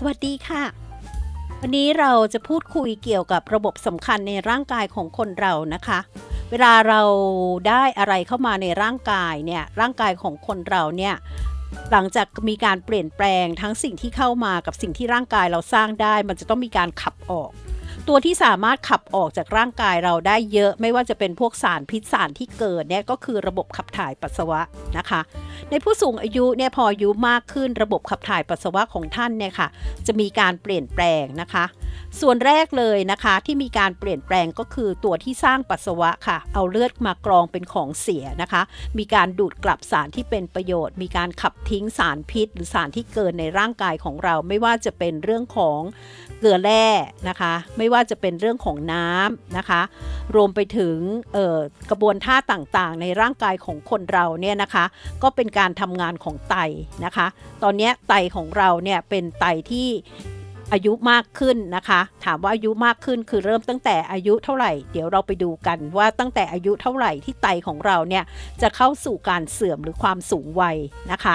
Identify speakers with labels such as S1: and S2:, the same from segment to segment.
S1: สวัสดีค่ะ วันนี้เราจะพูดคุยเกี่ยวกับระบบสำคัญในร่างกายของคนเรานะคะ เวลาเราได้อะไรเข้ามาในร่างกายเนี่ยร่างกายของคนเราเนี่ยหลังจากมีการเปลี่ยนแปลงทั้งสิ่งที่เข้ามากับสิ่งที่ร่างกายเราสร้างได้ มันจะต้องมีการขับออก ตัวที่สามารถขับออกจากร่างกายเราได้เยอะไม่ว่าจะเป็นพวกสารพิษสารที่เกิดเนี่ยก็คือระบบขับถ่ายปัสสาวะนะคะ ในผู้สูงอายุเนี่ยพออายุมากขึ้นระบบขับถ่ายปัสสาวะของท่านเนี่ยค่ะจะมีการเปลี่ยนแปลงนะคะ ส่วนแรกเลยนะคะที่มีการเปลี่ยนแปลงก็คือตัวที่สร้างปัสสาวะค่ะ เอาเลือดมากรองเป็นของเสียนะคะ มีการดูดกลับสารที่เป็นประโยชน์ มีการขับทิ้งสารพิษ หรือสารที่เกินในร่างกายของเรา ไม่ว่าจะเป็นเรื่องของเกลือแร่นะคะ ไม่ว่าาจะเป็นเรื่องของน้ำนะคะ รวมไปถึงกระบวนท่าต่างๆ ในร่างกายของคนเราเนี่ยนะคะ ก็เป็นการทำงานของไตนะคะ ตอนนี้ไตของเราเนี่ยเป็นไตที่อายุมากขึ้นนะคะ ถามว่าอายุมากขึ้นคือเริ่มตั้งแต่อายุเท่าไหร่ เดี๋ยวเราไปดูกันว่าตั้งแต่อายุเท่าไหร่ที่ไตของเราเนี่ยจะเข้าสู่การเสื่อมหรือความสูงวัยนะคะ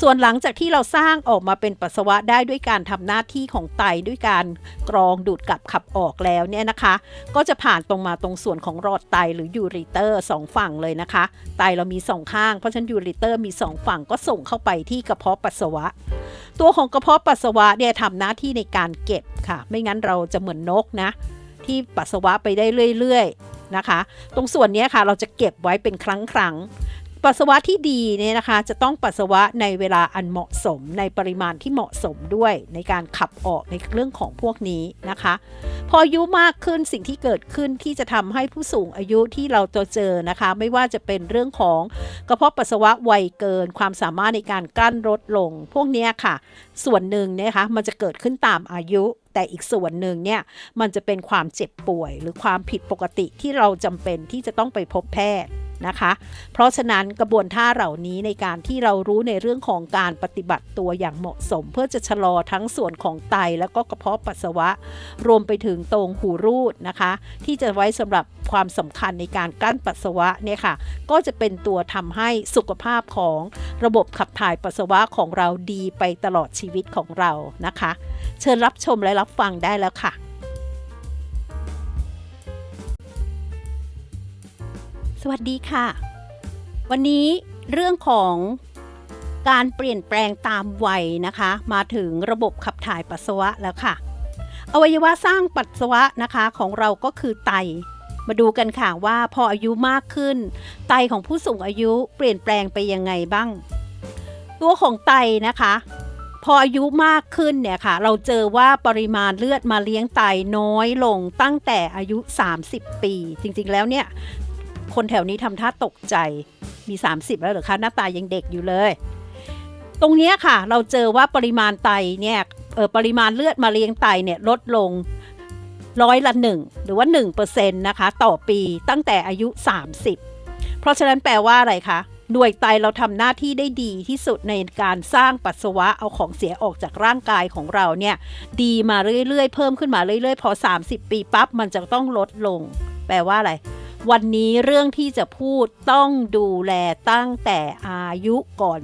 S1: ส่วนหลังจากที่เราสร้างออกมาเป็นปัสสาวะได้ด้วยการทำหน้าที่ของไตด้วยการกรองดูดกลับขับออกแล้วเนี่ยนะคะ ก็จะผ่านตรงมาตรงส่วนของรอดไตหรือยูริเตอร์สองฝั่งเลยนะคะ ไตเรามีสองข้างเพราะฉะนั้นยูริเตอร์มีสองฝั่งก็ส่งเข้าไปที่กระเพาะปัสสาวะ ตัวของกระเพาะปัสสาวะเนี่ยทำหน้าที่ในการเก็บค่ะ ไม่งั้นเราจะเหมือนนกนะ ที่ปัสสาวะไปได้เรื่อยๆนะคะ ตรงส่วนนี้ค่ะเราจะเก็บไว้เป็นครั้งครั้ง ปัสสาวะที่ดีเนี่ยนะคะจะต้องปัสสาวะในเวลาอันเหมาะสมในปริมาณที่เหมาะสมด้วยในการขับออกในเรื่องของพวกนี้นะคะ พออายุมากขึ้นสิ่งที่เกิดขึ้นที่จะทำให้ผู้สูงอายุที่เราจะเจอนะคะ ไม่ว่าจะเป็นเรื่องของกระเพาะปัสสาวะไวเกิน ความสามารถในการกลั้นลดลง พวกนี้ค่ะ ส่วนหนึ่งนะคะมันจะเกิดขึ้นตามอายุแต่อีกส่วนหนึ่งเนี่ยมันจะเป็นความเจ็บป่วย หรือความผิดปกติที่เราจำเป็นที่จะต้องไปพบแพทย์ นะคะ เพราะฉะนั้นกระบวนท่าเหล่านี้ในการที่เรารู้ในเรื่องของการปฏิบัติตัวอย่างเหมาะสม เพื่อจะชะลอทั้งส่วนของไตแล้วก็กระเพาะปัสสาวะ รวมไปถึงตรงหูรูดนะคะ ที่จะไว้สำหรับความสำคัญในการกั้นปัสสาวะเนี่ยค่ะ ก็จะเป็นตัวทำให้สุขภาพของระบบขับถ่ายปัสสาวะของเราดีไปตลอดชีวิตของเรานะคะ เชิญรับชมและรับฟังได้แล้วค่ะ สวัสดีค่ะ วันนี้เรื่องของการเปลี่ยนแปลงตามวัยนะคะ มาถึงระบบขับถ่ายปัสสาวะแล้วค่ะ อวัยวะสร้างปัสสาวะนะคะของเราก็คือไต มาดูกันค่ะว่าพออายุมากขึ้น ไตของผู้สูงอายุเปลี่ยนแปลงไปยังไงบ้าง ตัวของไตนะคะ พออายุมากขึ้นเนี่ยค่ะ เราเจอว่าปริมาณเลือดมาเลี้ยงไตน้อยลงตั้งแต่อายุ 30 ปี จริงๆแล้วเนี่ย คนแถวนี้ทำท่าตกใจมี 30 แล้วเหรอคะหน้าตายังเด็กอยู่เลย ตรงนี้ค่ะ เราเจอว่าปริมาณไตเนี่ยเออปริมาณเลือดมาเลี้ยงไตเนี่ยลดลงร้อยละหนึ่งหรือว่า1%นะคะต่อปีตั้งแต่อายุ 30 เพราะฉะนั้นแปลว่าอะไรคะหน่วยไตเราทำหน้าที่ได้ดีที่สุดในการสร้างปัสสาวะเอาของเสียออกจากร่างกายของเราเนี่ยดีมาเรื่อยๆ เพิ่มขึ้นมาเรื่อยๆ พอ 30 ปีปั๊บมันจะต้องลดลง แปลว่าอะไร วันนี้เรื่องที่จะพูดต้องดูแลตั้งแต่อายุก่อน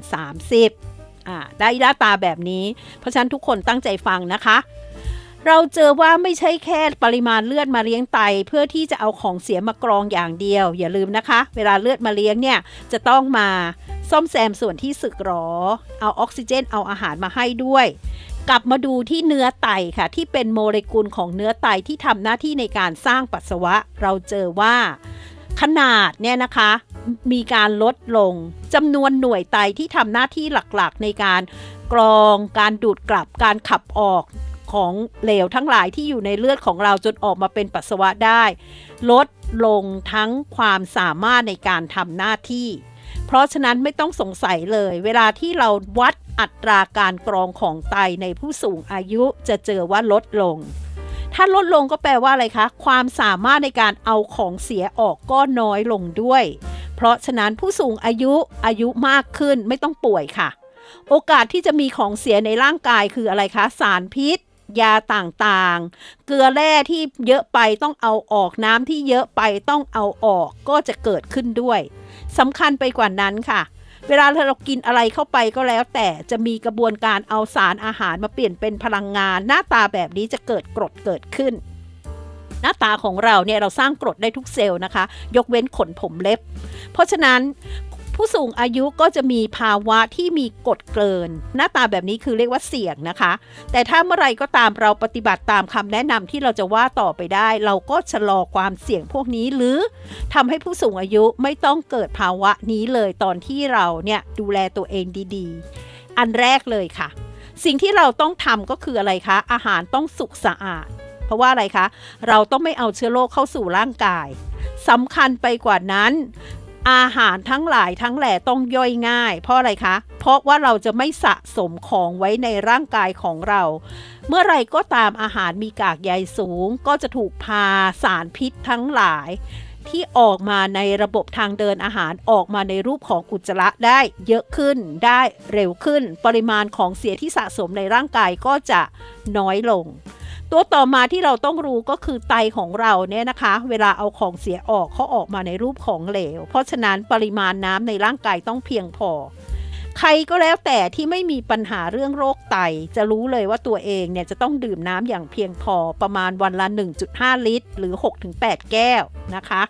S1: 30อ่าได้หน้าตาแบบนี้ เพราะฉะนั้นทุกคนตั้งใจฟังนะคะ เราเจอว่าไม่ใช่แค่ปริมาณเลือดมาเลี้ยงไต เพื่อที่จะเอาของเสียมากรองอย่างเดียว อย่าลืมนะคะ เวลาเลือดมาเลี้ยงเนี่ยจะต้องมาซ่อมแซมส่วนที่สึกหรอ เอาออกซิเจน เอาอาหารมาให้ด้วย กลับมาดูที่เนื้อไตค่ะ ที่เป็นโมเลกุลของเนื้อไตที่ทำหน้าที่ในการสร้างปัสสาวะ เราเจอว่าขนาดเนี่ยนะคะ มีการลดลงจำนวนหน่วยไตที่ทำหน้าที่หลักๆ ในการกรองการดูดกลับการขับออกของเหลวทั้งหลายที่อยู่ในเลือดของเราจนออกมาเป็นปัสสาวะได้ ลดลงทั้งความสามารถในการทำหน้าที่ ราะฉะนั้นไม่ต้องสงสัยเลย เวลาที่เราวัดอัตราการกรองของไตในผู้สูงอายุจะเจอว่าลดลง ถ้าลดลงก็แปลว่าอะไรคะ ความสามารถในการเอาของเสียออกก็น้อยลงด้วย เพราะฉะนั้นผู้สูงอายุอายุมากขึ้นไม่ต้องป่วยค่ะ โอกาสที่จะมีของเสียในร่างกายคืออะไรคะ สารพิษ ยาต่างๆ เกลือแร่ที่เยอะไปต้องเอาออกน้ำที่เยอะไปต้องเอาออกก็จะเกิดขึ้นด้วยสำคัญไปกว่านั้นค่ะ เวลาเรากินอะไรเข้าไปก็แล้วแต่จะมีกระบวนการเอาสารอาหารมาเปลี่ยนเป็นพลังงาน หน้าตาแบบนี้จะเกิดกรดเกิดขึ้น หน้าตาของเราเนี่ยเราสร้างกรดได้ทุกเซลล์นะคะ ยกเว้นขนผมเล็บ เพราะฉะนั้น ผู้สูงอายุก็จะมีภาวะที่มีกดเกิน หน้าตาแบบนี้คือเรียกว่าเสี่ยงนะคะ แต่ถ้าเมื่อไรก็ตามเราปฏิบัติตามคำแนะนำที่เราจะว่าต่อไปได้ เราก็ชะลอความเสี่ยงพวกนี้หรือทำให้ผู้สูงอายุไม่ต้องเกิดภาวะนี้เลยตอนที่เราเนี่ยดูแลตัวเองดีๆ อันแรกเลยค่ะ สิ่งที่เราต้องทำก็คืออะไรคะ อาหารต้องสุกสะอาด เพราะว่าอะไรคะ เราต้องไม่เอาเชื้อโรคเข้าสู่ร่างกายสำคัญไปกว่านั้น อาหารทั้งหลายทั้งแหล่ต้องย่อยง่าย เพราะอะไรคะ เพราะว่าเราจะไม่สะสมของไว้ในร่างกายของเรา เมื่อไรก็ตามอาหารมีกากใยสูง ก็จะถูกพาสารพิษทั้งหลาย ที่ออกมาในระบบทางเดินอาหารออกมาในรูปของอุจจาระได้เยอะขึ้นได้เร็วขึ้น ปริมาณของเสียที่สะสมในร่างกายก็จะน้อยลง ตัวต่อมาที่เราต้องรู้ก็คือไตของเราเนี่ยนะคะ เวลาเอาของเสียออกเขาออกมาในรูปของเหลว เพราะฉะนั้นปริมาณน้ำในร่างกายต้องเพียงพอ ใครก็แล้วแต่ที่ไม่มีปัญหาเรื่องโรคไต จะรู้เลยว่าตัวเองเนี่ยจะต้องดื่มน้ำอย่างเพียงพอประมาณวันละ 1.5 ลิตร หรือ 6-8 แก้วนะคะ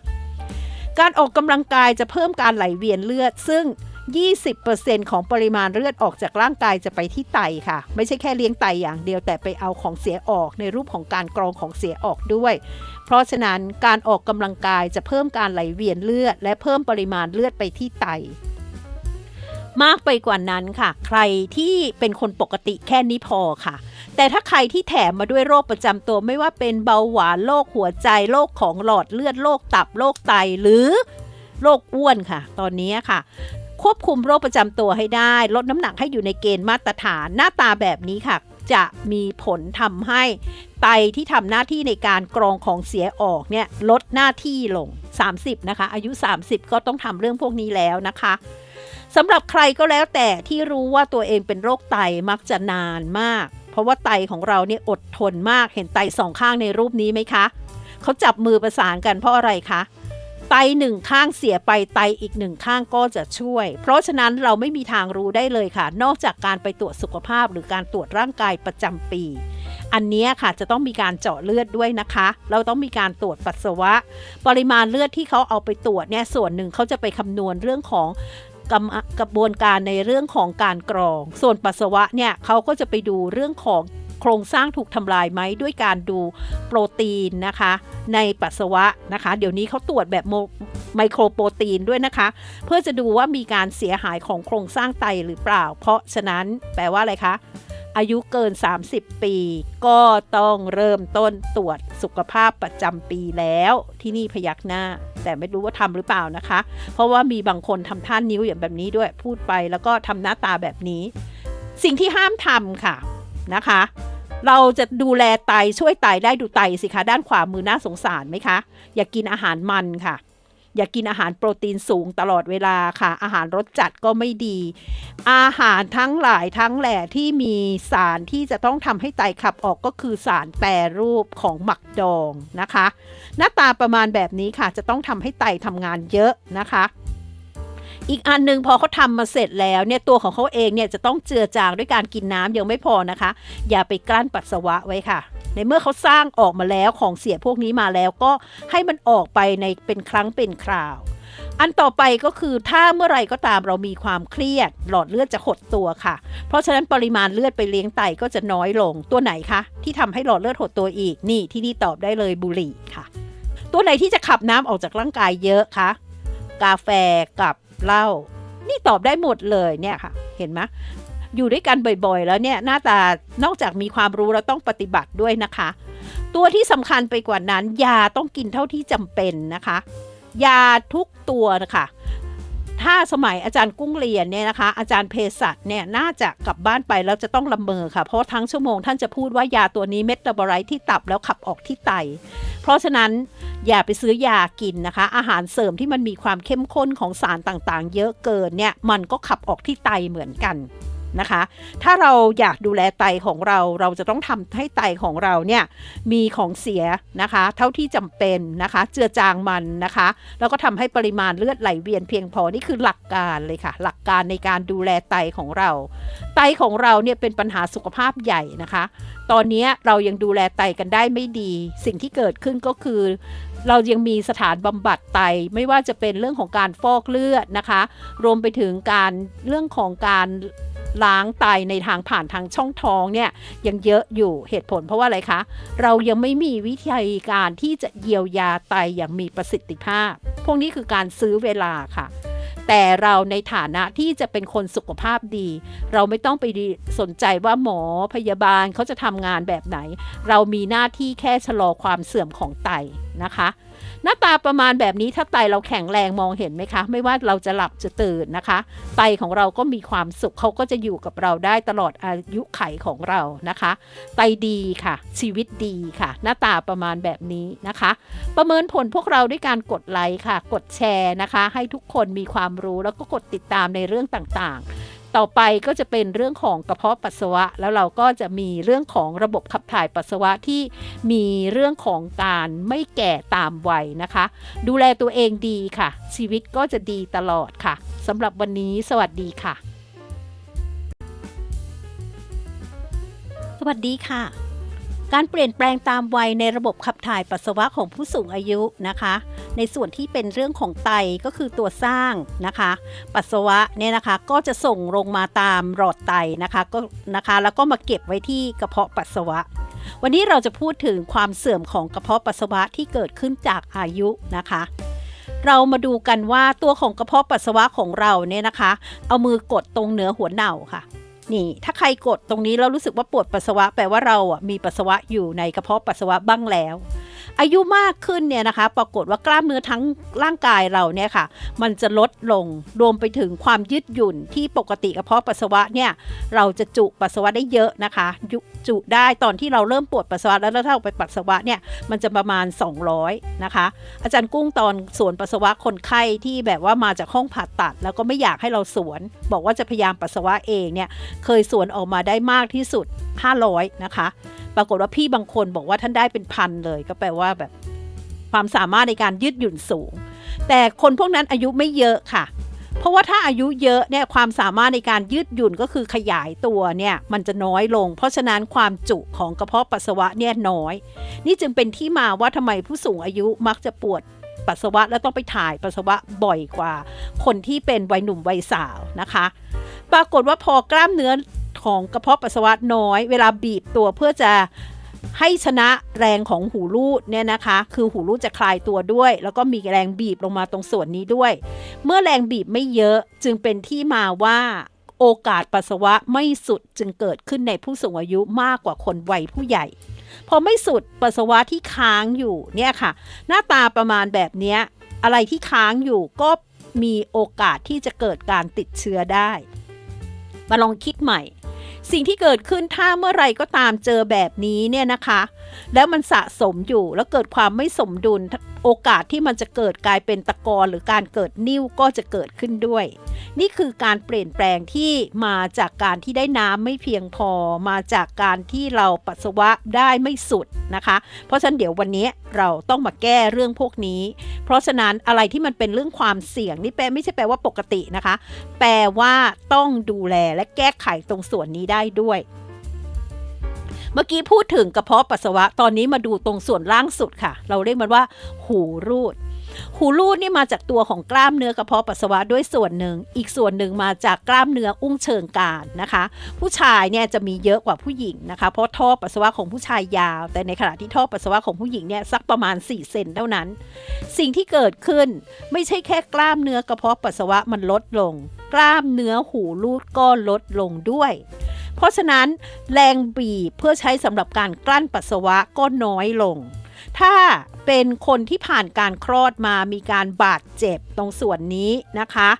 S1: การออกกำลังกายจะเพิ่มการไหลเวียนเลือด ซึ่ง 20%ของปริมาณเลือดออกจากร่างกายจะไปที่ไตค่ะ ไม่ใช่แค่เลี้ยงไตอย่างเดียวแต่ไปเอาของเสียออกในรูปของการกรองของเสียออกด้วย เพราะฉะนั้นการออกกำลังกายจะเพิ่มการไหลเวียนเลือด และเพิ่มปริมาณเลือดไปที่ไตมากไปกว่านั้นค่ะ ใครที่เป็นคนปกติแค่นี้พอค่ะ แต่ถ้าใครที่แถมมาด้วยโรคประจำตัวไม่ว่าเป็นเบาหวานโรคหัวใจโรคของหลอดเลือดโรคตับโรคไตหรือโรคอ้วนค่ะ ตอนนี้ค่ะ ควบคุมโรคประจำตัวให้ได้ ลดน้ำหนักให้อยู่ในเกณฑ์มาตรฐานหน้าตาแบบนี้ค่ะ จะมีผลทำให้ไตที่ทำหน้าที่ในการกรองของเสียออกเนี่ยลดหน้าที่ลง 30 นะคะ อายุ 30 ก็ต้องทำเรื่องพวกนี้แล้วนะคะสำหรับใครก็แล้วแต่ที่รู้ว่าตัวเองเป็นโรคไตมักจะนานมาก เพราะว่าไตของเราเนี่ยอดทนมากเห็นไตสองข้างในรูปนี้ไหมคะเขาจับมือประสานกันเพราะอะไรคะ ไตหนึ่งข้างเสียไปไตอีกหนึ่งข้างก็จะช่วย เพราะฉะนั้นเราไม่มีทางรู้ได้เลยค่ะ นอกจากการไปตรวจสุขภาพหรือการตรวจร่างกายประจำปี อันนี้ค่ะจะต้องมีการเจาะเลือดด้วยนะคะ เราต้องมีการตรวจปัสสาวะ ปริมาณเลือดที่เขาเอาไปตรวจเนี่ยส่วนหนึ่งเขาจะไปคำนวณเรื่องของกำกระบวนการในเรื่องของการกรอง ส่วนปัสสาวะเนี่ยเขาก็จะไปดูเรื่องของ โครงสร้างถูกทำลายไหมด้วยการดูโปรตีนนะคะ ในปัสสาวะนะคะ เดี๋ยวนี้เขาตรวจแบบโมไมโครโปรตีนด้วยนะคะ เพื่อจะดูว่ามีการเสียหายของโครงสร้างไตหรือเปล่า เพราะฉะนั้นแปลว่าอะไรคะอายุเกิน 30 ปี ก็ต้องเริ่มต้นตรวจสุขภาพประจำปีแล้ว ที่นี่พยักหน้า แต่ไม่รู้ว่าทำหรือเปล่านะคะ เพราะว่ามีบางคนทำท่านนิ้วอย่างแบบนี้ด้วยพูดไปแล้วก็ทำหน้าตาแบบนี้ สิ่งที่ห้ามทำค่ะนะคะ เราจะดูแลไตช่วยไตได้ดูไตสิคะด้านขวามือน่าสงสารไหมคะ อย่ากกินอาหารมันค่ะ อย่ากกินอาหารโปรตีนสูงตลอดเวลาค่ะ อาหารรสจัดก็ไม่ดี อาหารทั้งหลายทั้งแหล่ที่มีสารที่จะต้องทำให้ไตขับออกก็คือสารแปรรูปของหมักดองนะคะ หน้าตาประมาณแบบนี้ค่ะจะต้องทำให้ไตทำงานเยอะนะคะ อีกอันหนึ่งพอเขาทำมาเสร็จแล้วเนี่ยตัวของเขาเองเนี่ยจะต้องเจือจางด้วยการกินน้ำยังไม่พอนะคะ อย่าไปกลั้นปัสสาวะไว้ค่ะ ในเมื่อเขาสร้างออกมาแล้วของเสียพวกนี้มาแล้วก็ให้มันออกไปในเป็นครั้งเป็นคราว อันต่อไปก็คือถ้าเมื่อไรก็ตามเรามีความเครียด หลอดเลือดจะหดตัวค่ะ เพราะฉะนั้นปริมาณเลือดไปเลี้ยงไตก็จะน้อยลงตัวไหนคะที่ทำให้หลอดเลือดหดตัวอีกนี่ที่นี่ตอบได้เลยบุหรี่ค่ะ ตัวไหนที่จะขับน้ำออกจากร่างกายเยอะคะกาแฟกับ เล่า นี่ตอบได้หมดเลยเนี่ยค่ะ เห็นไหมอยู่ด้วยกันบ่อยๆ แล้วเนี่ยหน้าตานอกจากมีความรู้แล้วต้องปฏิบัติด้วยนะคะ ตัวที่สำคัญไปกว่านั้น ยาต้องกินเท่าที่จำเป็นนะคะ ยาทุกตัวนะคะ ถ้าสมัยอาจารย์กุ้งเรียนเนี่ยนะคะ อาจารย์เภสัชเนี่ยน่าจะกลับบ้านไปแล้วจะต้องละเมอค่ะ เพราะทั้งชั่วโมงท่านจะพูดว่ายาตัวนี้เม็ดตาบไรท์ที่ตับแล้วขับออกที่ไต เพราะฉะนั้นอย่าไปซื้อยากินนะคะ อาหารเสริมที่มันมีความเข้มข้นของสารต่างๆ เยอะเกินเนี่ยมันก็ขับออกที่ไตเหมือนกัน นะคะ ถ้าเราอยากดูแลไตของเราเราจะต้องทำให้ไตของเราเนี่ยมีของเสียนะคะ เท่าที่จำเป็นนะคะ เจือจางมันนะคะ แล้วก็ทำให้ปริมาณเลือดไหลเวียนเพียงพอนี่คือหลักการเลยค่ะ หลักการในการดูแลไตของเรา ไตของเราเนี่ยเป็นปัญหาสุขภาพใหญ่นะคะ ตอนนี้เรายังดูแลไตกันได้ไม่ดี สิ่งที่เกิดขึ้นก็คือเรายังมีสถานบำบัดไตไม่ว่าจะเป็นเรื่องของการฟอกเลือดนะคะ รวมไปถึงการเรื่องของการ ล้างไตในทางผ่านทางช่องท้องเนี่ยยังเยอะอยู่เหตุผลเพราะว่าอะไรคะ เรายังไม่มีวิธีการที่จะเยียวยาไตอย่างมีประสิทธิภาพ พวกนี้คือการซื้อเวลาค่ะ แต่เราในฐานะที่จะเป็นคนสุขภาพดี เราไม่ต้องไปสนใจว่าหมอพยาบาลเขาจะทำงานแบบไหน เรามีหน้าที่แค่ชะลอความเสื่อมของไตนะคะ หน้าตาประมาณแบบนี้ถ้าไตเราแข็งแรงมองเห็นไหมคะ ไม่ว่าเราจะหลับจะตื่นนะคะ ไตของเราก็มีความสุขเขาก็จะอยู่กับเราได้ตลอดอายุไขของเรานะคะ ไตดีค่ะ ชีวิตดีค่ะ หน้าตาประมาณแบบนี้นะคะ ประเมินผลพวกเราด้วยการกดไลค์ค่ะ กดแชร์นะคะ ให้ทุกคนมีความรู้แล้วก็กดติดตามในเรื่องต่างๆ ต่อไปก็จะเป็นเรื่องของกระเพาะปัสสาวะ แล้วเราก็จะมีเรื่องของระบบขับถ่ายปัสสาวะที่มีเรื่องของการไม่แก่ตามวัยนะคะ ดูแลตัวเองดีค่ะ ชีวิตก็จะดีตลอดค่ะสำหรับวันนี้สวัสดีค่ะ สวัสดีค่ะ การเปลี่ยนแปลงตามวัยในระบบขับถ่ายปัสสาวะของผู้สูงอายุนะคะ ในส่วนที่เป็นเรื่องของไตก็คือตัวสร้างนะคะ ปัสสาวะเนี่ยนะคะก็จะส่งลงมาตามหลอดไตนะคะก็นะคะแล้วก็มาเก็บไว้ที่กระเพาะปัสสาวะ วันนี้เราจะพูดถึงความเสื่อมของกระเพาะปัสสาวะที่เกิดขึ้นจากอายุนะคะเรามาดูกันว่าตัวของกระเพาะปัสสาวะของเราเนี่ยนะคะ เอามือกดตรงเหนือหัวเน่าค่ะ นี่ถ้าใครกดตรงนี้แล้วรู้สึกว่าปวดปัสสาวะแปลว่าเราอะมีปัสสาวะอยู่ในกระเพาะปัสสาวะบ้างแล้ว อายุมากขึ้นเนี่ยนะคะ ปรากฏว่ากล้ามเนื้อทั้งร่างกายเราเนี่ยค่ะ มันจะลดลงรวมไปถึงความยืดหยุ่นที่ปกติกระเพาะปัสสาวะเนี่ยเราจะจุปัสสาวะได้เยอะนะคะจุได้ตอนที่เราเริ่มปวดปัสสาวะแล้วถ้าเราไปปัสสาวะเนี่ยมันจะประมาณ 200 นะคะ อาจารย์กุ้งตอนสวนปัสสาวะคนไข้ที่แบบว่ามาจากห้องผ่าตัด แล้วก็ไม่อยากให้เราสวน บอกว่าจะพยายามปัสสาวะเองเนี่ยเคยสวนออกมาได้มากที่สุด 500 นะคะ ปรากฏว่าพี่บางคนบอกว่าท่านได้เป็นพันเลยก็แปลว่าแบบความสามารถในการยืดหยุ่นสูง แต่คนพวกนั้นอายุไม่เยอะค่ะ เพราะว่าถ้าอายุเยอะเนี่ยความสามารถในการยืดหยุ่นก็คือขยายตัวเนี่ยมันจะน้อยลง เพราะฉะนั้นความจุของกระเพาะปัสสาวะเนี่ยน้อย นี่จึงเป็นที่มาว่าทำไมผู้สูงอายุมักจะปวดปัสสาวะแล้วต้องไปถ่ายปัสสาวะบ่อยกว่า คนที่เป็นวัยหนุ่มวัยสาวนะคะ ปรากฏว่าพอกล้ามเนื้อของกระเพาะปัสสาวะน้อย เวลาบีบตัวเพื่อจะ ให้ชนะแรงของหูรูดเนี่ยนะคะ คือหูรูดจะคลายตัวด้วย แล้วก็มีแรงบีบลงมาตรงส่วนนี้ด้วย เมื่อแรงบีบไม่เยอะจึงเป็นที่มาว่าโอกาสปัสสาวะไม่สุดจึงเกิดขึ้นในผู้สูงอายุมากกว่าคนวัยผู้ใหญ่ พอไม่สุดปัสสาวะที่ค้างอยู่เนี่ยค่ะ หน้าตาประมาณแบบนี้อะไรที่ค้างอยู่ก็มีโอกาสที่จะเกิดการติดเชื้อได้ มาลองคิดใหม่ สิ่งที่เกิดขึ้นถ้าเมื่อไรก็ตามเจอแบบนี้เนี่ยนะคะ แล้วมันสะสมอยู่แล้วเกิดความไม่สมดุลโอกาสที่มันจะเกิดกลายเป็นตะกอนหรือการเกิดนิ่วก็จะเกิดขึ้นด้วย นี่คือการเปลี่ยนแปลงที่มาจากการที่ได้น้ำไม่เพียงพอมาจากการที่เราปัสสาวะได้ไม่สุดนะคะ เพราะฉะนั้นเดี๋ยววันนี้เราต้องมาแก้เรื่องพวกนี้ เพราะฉะนั้นอะไรที่มันเป็นเรื่องความเสี่ยงนี่แปลไม่ใช่แปลว่าปกตินะคะ แปลว่าต้องดูแลและแก้ไขตรงส่วนนี้ได้ด้วย เมื่อกี้พูดถึงกระเพาะปัสสาวะตอนนี้มาดูตรงส่วนล่างสุดค่ะ เราเรียกมันว่า หูรูด หูรูดนี่มาจากตัวของกล้ามเนื้อกระเพาะปัสสาวะด้วยส่วนหนึ่ง อีกส่วนหนึ่งมาจากกล้ามเนื้ออุ้งเชิงกรานนะคะ ผู้ชายเนี่ยจะมีเยอะกว่าผู้หญิงนะคะ เพราะท่อปัสสาวะของผู้ชายยาว แต่ในขณะที่ท่อปัสสาวะของผู้หญิงเนี่ยสักประมาณ 4 เซนเท่านั้น สิ่งที่เกิดขึ้นไม่ใช่แค่กล้ามเนื้อกระเพาะปัสสาวะมันลดลง กล้ามเนื้อหูรูดก็ลดลงด้วยเพราะฉะนั้นแรงบีบเพื่อใช้สำหรับการกลั้นปัสสาวะก็น้อยลง ถ้าเป็นคนที่ผ่านการคลอดมามีการบาดเจ็บตรงส่วนนี้นะคะ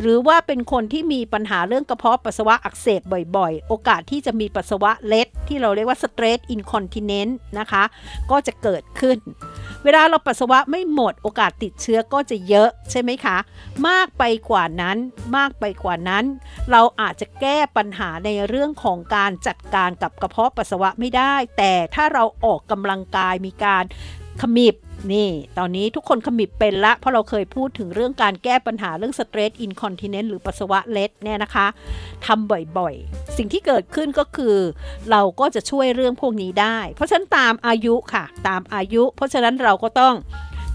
S1: หรือว่าเป็นคนที่มีปัญหาเรื่องกระเพาะปัสสาวะอักเสบบ่อยๆ โอกาสที่จะมีปัสสาวะเล็ดที่เราเรียกว่า stress incontinence นะคะ ก็จะเกิดขึ้น เวลาเราปัสสาวะไม่หมดโอกาสติดเชื้อก็จะเยอะใช่ไหมคะ มากไปกว่านั้นมากไปกว่านั้น เราอาจจะแก้ปัญหาในเรื่องของการจัดการกับกระเพาะปัสสาวะไม่ได้ แต่ถ้าเราออกกำลังกายมีการขมิบ นี่ ตอนนี้ทุกคนขมิบเป็นละ เพราะเราเคยพูดถึงเรื่องการแก้ปัญหาเรื่องสเตรสอินคอนติเนนต์หรือปัสสาวะเล็ดเนี่ยนะคะทำบ่อยๆ สิ่งที่เกิดขึ้นก็คือ เราก็จะช่วยเรื่องพวกนี้ได้ เพราะฉะนั้นตามอายุค่ะ ตามอายุ เพราะฉะนั้นเราก็ต้อง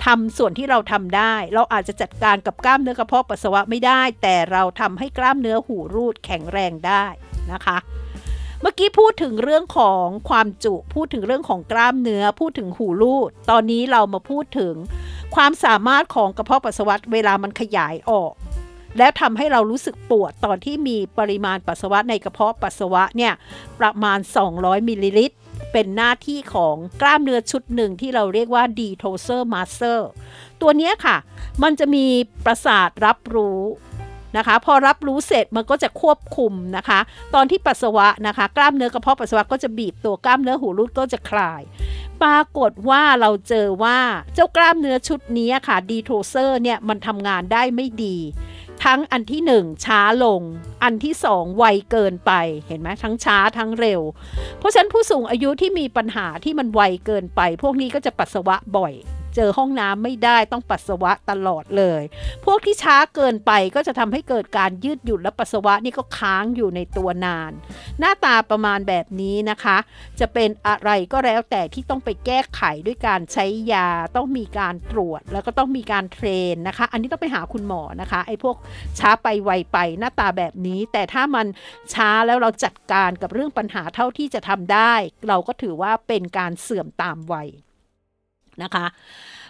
S1: ทำส่วนที่เราทำได้ เราอาจจะจัดการกับกล้ามเนื้อกระเพาะปัสสาวะไม่ได้ แต่เราทำให้กล้ามเนื้อหูรูดแข็งแรงได้นะคะ เมื่อกี้พูดถึงเรื่องของความจุ พูดถึงเรื่องของกล้ามเนื้อ พูดถึงหูรูด ตอนนี้เรามาพูดถึงความสามารถของกระเพาะปัสสาวะเวลามันขยายออก แล้วทำให้เรารู้สึกปวดตอนที่มีปริมาณปัสสาวะในกระเพาะปัสสาวะเนี่ยประมาณ 200มิลลิลิตรเป็นหน้าที่ของกล้ามเนื้อชุดหนึ่งที่เราเรียกว่า d e t o r s o r muscle ตัวนี้ค่ะ มันจะมีประสาทรับรู้ นะคะ พอรับรู้เสร็จมันก็จะควบคุมนะคะ ตอนที่ปัสสาวะนะคะ กล้ามเนื้อกระเพาะปัสสาวะก็จะบีบตัวกล้ามเนื้อหูรูดก็จะคลาย ปรากฏว่าเราเจอว่าเจ้ากล้ามเนื้อชุดนี้ค่ะดีโทเซอร์เนี่ยมันทำงานได้ไม่ดีทั้งอันที่ 1 ช้าลง อันที่ 2 ไวเกินไป เห็นไหมทั้งช้าทั้งเร็ว เพราะฉะนั้นผู้สูงอายุที่มีปัญหาที่มันไวเกินไป พวกนี้ก็จะปัสสาวะบ่อย เจอห้องน้ำไม่ได้ต้องปัสสาวะตลอดเลย พวกที่ช้าเกินไปก็จะทำให้เกิดการยืดหยุ่นและปัสสาวะนี่ก็ค้างอยู่ในตัวนาน หน้าตาประมาณแบบนี้นะคะ จะเป็นอะไรก็แล้วแต่ที่ต้องไปแก้ไขด้วยการใช้ยาต้องมีการตรวจแล้วก็ต้องมีการเทรนนะคะ อันนี้ต้องไปหาคุณหมอนะคะไอ้พวกช้าไปไวไปหน้าตาแบบนี้ แต่ถ้ามันช้าแล้วเราจัดการกับเรื่องปัญหาเท่าที่จะทำได้ เราก็ถือว่าเป็นการเสื่อมตามวัย นะคะ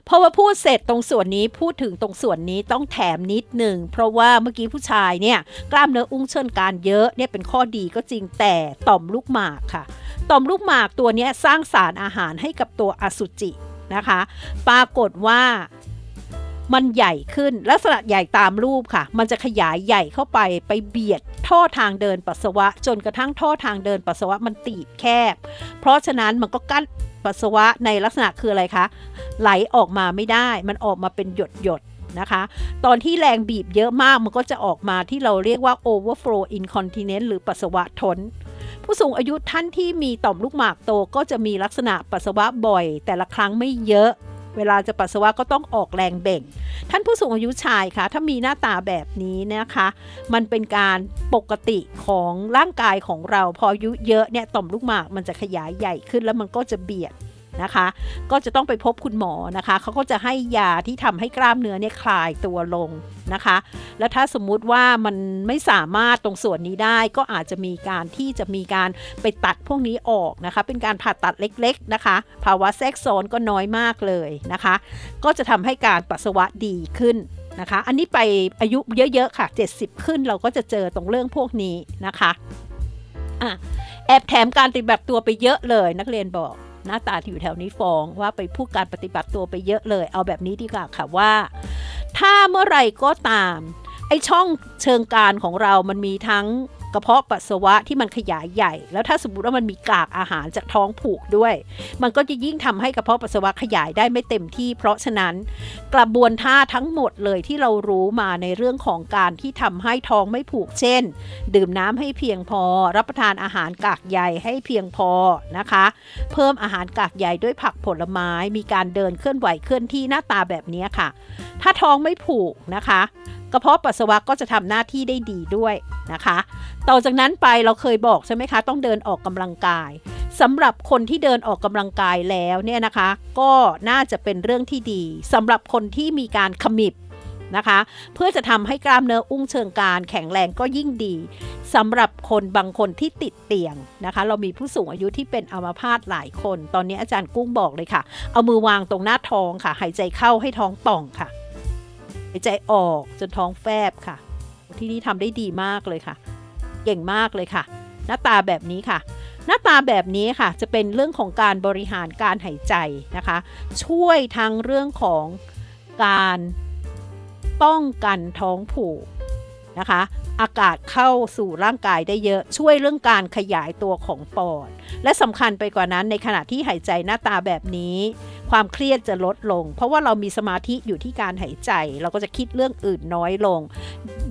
S1: พอว่าพูดเสร็จตรงส่วนนี้พูดถึงตรงส่วนนี้ต้องแถมนิดหนึ่งเพราะว่าเมื่อกี้ผู้ชายเนี่ยกล้ามเนื้ออุ้งเชิญการเยอะเนี่ยเป็นข้อดีก็จริงแต่ต่อมลูกหมากค่ะ ต่อมลูกหมากตัวนี้สร้างสารอาหารให้กับตัวอสุจินะคะ ปรากฏว่ามันใหญ่ขึ้นลักษณะใหญ่ตามรูปค่ะ มันจะขยายใหญ่เข้าไปไปเบียดท่อทางเดินปัสสาวะ จนกระทั่งท่อทางเดินปัสสาวะมันตีบแคบ เพราะฉะนั้นมันก็กั้น ปัสสาวะในลักษณะคืออะไรคะ ไหลออกมาไม่ได้ มันออกมาเป็นหยดหยดๆนะคะ ตอนที่แรงบีบเยอะมากมันก็จะออกมาที่เราเรียกว่า overflow incontinence หรือปัสสาวะท้นผู้สูงอายุท่านที่มีต่อมลูกหมากโตก็จะมีลักษณะปัสสาวะบ่อย แต่ละครั้งไม่เยอะ เวลาจะปัสสาวะก็ต้องออกแรงเบ่ง ท่านผู้สูงอายุชายคะถ้ามีหน้าตาแบบนี้นะคะ มันเป็นการปกติของร่างกายของเรา พออายุเยอะเนี่ยต่อมลูกหมากมันจะขยายใหญ่ขึ้นแล้วมันก็จะเบียด นะคะ ก็จะต้องไปพบคุณหมอนะคะเขาก็จะให้ยาที่ทำให้กล้ามเนื้อเนี่ยคลายตัวลงนะคะ แล้วถ้าสมมุติว่ามันไม่สามารถตรงส่วนนี้ได้ก็อาจจะมีการที่จะมีการไปตัดพวกนี้ออกนะคะ เป็นการผ่าตัดเล็กๆนะคะ ภาวะแทรกซ้อนก็น้อยมากเลยนะคะ ก็จะทำให้การปัสสาวะดีขึ้นนะคะ อันนี้ไปอายุเยอะๆค่ะ 70 ขึ้นเราก็จะเจอตรงเรื่องพวกนี้นะคะอะแอบแถมการปฏิบัติตัวไปเยอะเลยนักเรียนบอก หน้าตาที่อยู่แถวนี้ฟ้องว่าไปพูดการปฏิบัติตัวไปเยอะเลย เอาแบบนี้ดีกว่าค่ะว่า ถ้าเมื่อไหร่ก็ตาม ไอช่องเชิงการของเรามันมีทั้ง กระเพาะปัสสาวะที่มันขยายใหญ่ แล้วถ้าสมมติว่ามันมีกากอาหารจากท้องผูกด้วย มันก็จะยิ่งทำให้กระเพาะปัสสาวะขยายได้ไม่เต็มที่ เพราะฉะนั้นกระบวนท่าทั้งหมดเลยที่เรารู้มาในเรื่องของการที่ทำให้ท้องไม่ผูกเช่น ดื่มน้ำให้เพียงพอ รับประทานอาหารกากใยให้เพียงพอนะคะ เพิ่มอาหารกากใยด้วยผักผลไม้มีการเดินเคลื่อนไหวเคลื่อนที่หน้าตาแบบนี้ค่ะ ถ้าท้องไม่ผูกนะคะ กระเพาะปัสสาวะก็จะทำหน้าที่ได้ดีด้วยนะคะ ต่อจากนั้นไปเราเคยบอกใช่ไหมคะ ต้องเดินออกกำลังกายสำหรับคนที่เดินออกกำลังกายแล้วเนี่ยนะคะ ก็น่าจะเป็นเรื่องที่ดีสำหรับคนที่มีการขมิบนะคะเพื่อจะทำให้กล้ามเนื้ออุ้งเชิงกรานแข็งแรงก็ยิ่งดีสำหรับคนบางคนที่ติดเตียงนะคะ เรามีผู้สูงอายุที่เป็นอัมพาตหลายคน ตอนนี้อาจารย์กุ้งบอกเลยค่ะ เอามือวางตรงหน้าท้องค่ะ หายใจเข้าให้ท้องป่องค่ะายใจออกจนท้องแฟบค่ะ ที่นี่ทำได้ดีมากเลยค่ะ เก่งมากเลยค่ะ หน้าตาแบบนี้ค่ะ หน้าตาแบบนี้ค่ะ จะเป็นเรื่องของการบริหารการหายใจนะคะ ช่วยทั้งเรื่องของการป้องกันท้องผูกนะคะอากาศเข้าสู่ร่างกายได้เยอะช่วยเรื่องการขยายตัวของปอด และสำคัญไปกว่านั้นในขณะที่หายใจหน้าตาแบบนี้ ความเครียดจะลดลง เพราะว่าเรามีสมาธิอยู่ที่การหายใจ เราก็จะคิดเรื่องอื่นน้อยลง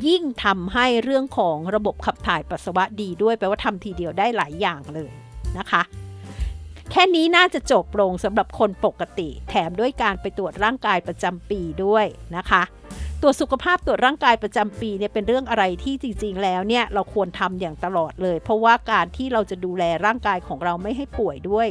S1: ยิ่งทำให้เรื่องของระบบขับถ่ายปัสสาวะดีด้วยแปลว่าทำทีเดียวได้หลายอย่างเลยนะคะแค่นี้น่าจะจบลงสำหรับคนปกติ แถมด้วยการไปตรวจร่างกายประจำปีด้วยนะคะตรวจสุขภาพตรวจร่างกายประจำปีเนี่ยเป็นเรื่องอะไรที่จริง ๆ แล้วเนี่ยเราควรทำอย่างตลอดเลย เพราะว่าการที่เราจะดูแลร่างกายของเราไม่ให้ป่วยด้วย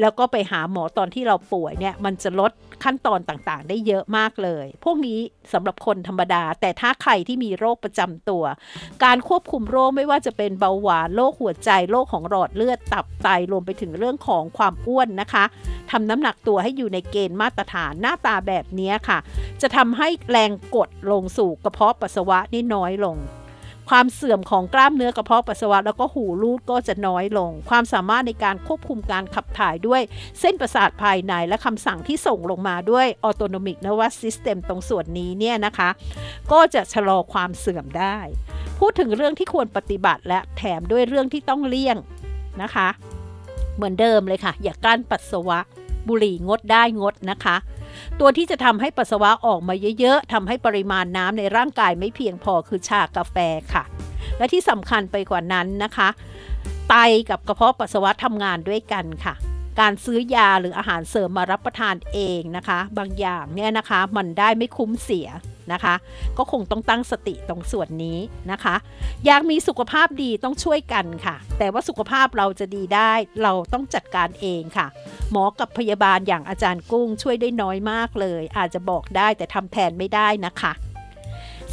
S1: แล้วก็ไปหาหมอตอนที่เราป่วยเนี่ยมันจะลดขั้นตอนต่างๆ ได้เยอะมากเลย พวกนี้สำหรับคนธรรมดา แต่ถ้าใครที่มีโรคประจำตัว การควบคุมโรคไม่ว่าจะเป็นเบาหวานโรคหัวใจโรคของหลอดเลือดตับไตรวมไปถึงเรื่องของความอ้วนนะคะทำน้ำหนักตัวให้อยู่ในเกณฑ์มาตรฐานหน้าตาแบบนี้ค่ะ จะทำให้แรงกดลงสู่กระเพาะปัสสาวะนี่น้อยลง ความเสื่อมของกล้ามเนื้อกระเพาะปัสสาวะแล้วก็หูรูดก็จะน้อยลง ความสามารถในการควบคุมการขับถ่ายด้วยเส้นประสาทภายในและคำสั่งที่ส่งลงมาด้วย autonomic nervous system ตรงส่วนนี้เนี่ยนะคะ ก็จะชะลอความเสื่อมได้ พูดถึงเรื่องที่ควรปฏิบัติและแถมด้วยเรื่องที่ต้องเลี่ยงนะคะ เหมือนเดิมเลยค่ะ อย่ากลั้นปัสสาวะบุหรี่งดได้งดนะคะ ตัวที่จะทำให้ปัสสาวะออกมาเยอะๆทำให้ปริมาณน้ำในร่างกายไม่เพียงพอคือชากาแฟค่ะ และที่สำคัญไปกว่านั้นนะคะ ไตกับกระเพาะปัสสาวะทำงานด้วยกันค่ะการซื้อยาหรืออาหารเสริมมารับประทานเองนะคะ บางอย่างเนี่ยนะคะมันได้ไม่คุ้มเสีย นะคะ ก็คงต้องตั้งสติตรงส่วนนี้นะคะ อยากมีสุขภาพดีต้องช่วยกันค่ะ แต่ว่าสุขภาพเราจะดีได้เราต้องจัดการเองค่ะ หมอกับพยาบาลอย่างอาจารย์กุ้งช่วยได้น้อยมากเลย อาจจะบอกได้แต่ทำแทนไม่ได้นะคะ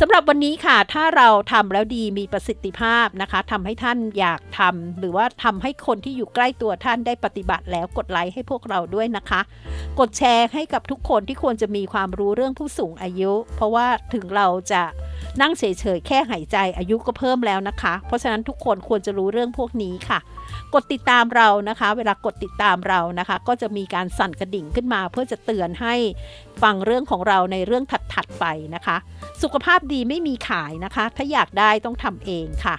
S1: สำหรับวันนี้ค่ะ ถ้าเราทำแล้วดีมีประสิทธิภาพนะคะทำให้ท่านอยากทำหรือว่าทำให้คนที่อยู่ใกล้ตัวท่านได้ปฏิบัติแล้วกดไลค์ให้พวกเราด้วยนะคะ กดแชร์ให้กับทุกคนที่ควรจะมีความรู้เรื่องผู้สูงอายุ เพราะว่าถึงเราจะนั่งเฉยๆแค่หายใจอายุก็เพิ่มแล้วนะคะ เพราะฉะนั้นทุกคนควรจะรู้เรื่องพวกนี้ค่ะ กดติดตามเรานะคะ เวลากดติดตามเรานะคะ ก็จะมีการสั่นกระดิ่งขึ้นมา เพื่อจะเตือนให้ ฟังเรื่องของเราในเรื่องถัดๆไปนะคะ สุขภาพดีไม่มีขายนะคะ ถ้าอยากได้ต้องทำเองค่ะ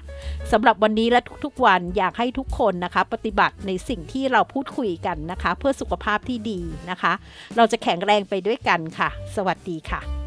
S1: สำหรับวันนี้และทุกๆวันอยากให้ทุกคนนะคะ ปฏิบัติในสิ่งที่เราพูดคุยกันนะคะ เพื่อสุขภาพที่ดีนะคะ เราจะแข็งแรงไปด้วยกันค่ะ สวัสดีค่ะ